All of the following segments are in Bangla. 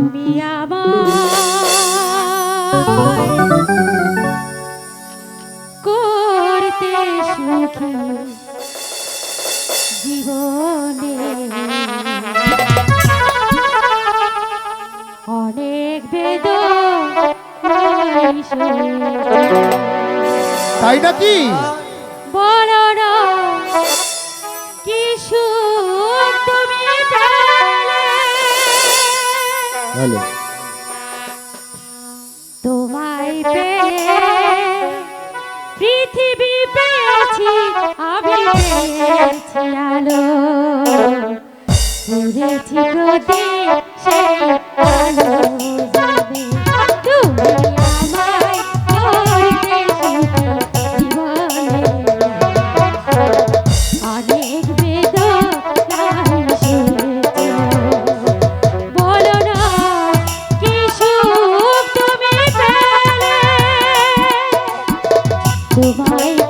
তুমি আমার করতে সুখী জীবনে। অনেক বেদ তাই নাকি? বড় হ্যালো তোমায় পে পৃথিবী পেয়েছি আমি পেয়েছি আলো। ঘুরেছি প্রতি সে আলো অনেক বেদ তোমায়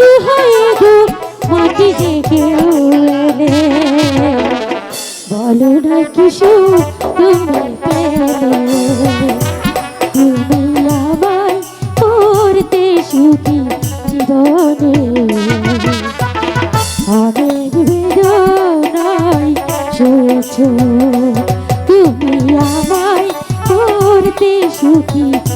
কিছু হয় দুঃখ মাটি যে কেউ এনে বলো না কিছু তুমি তুমি আমার করতে সুখী সুখী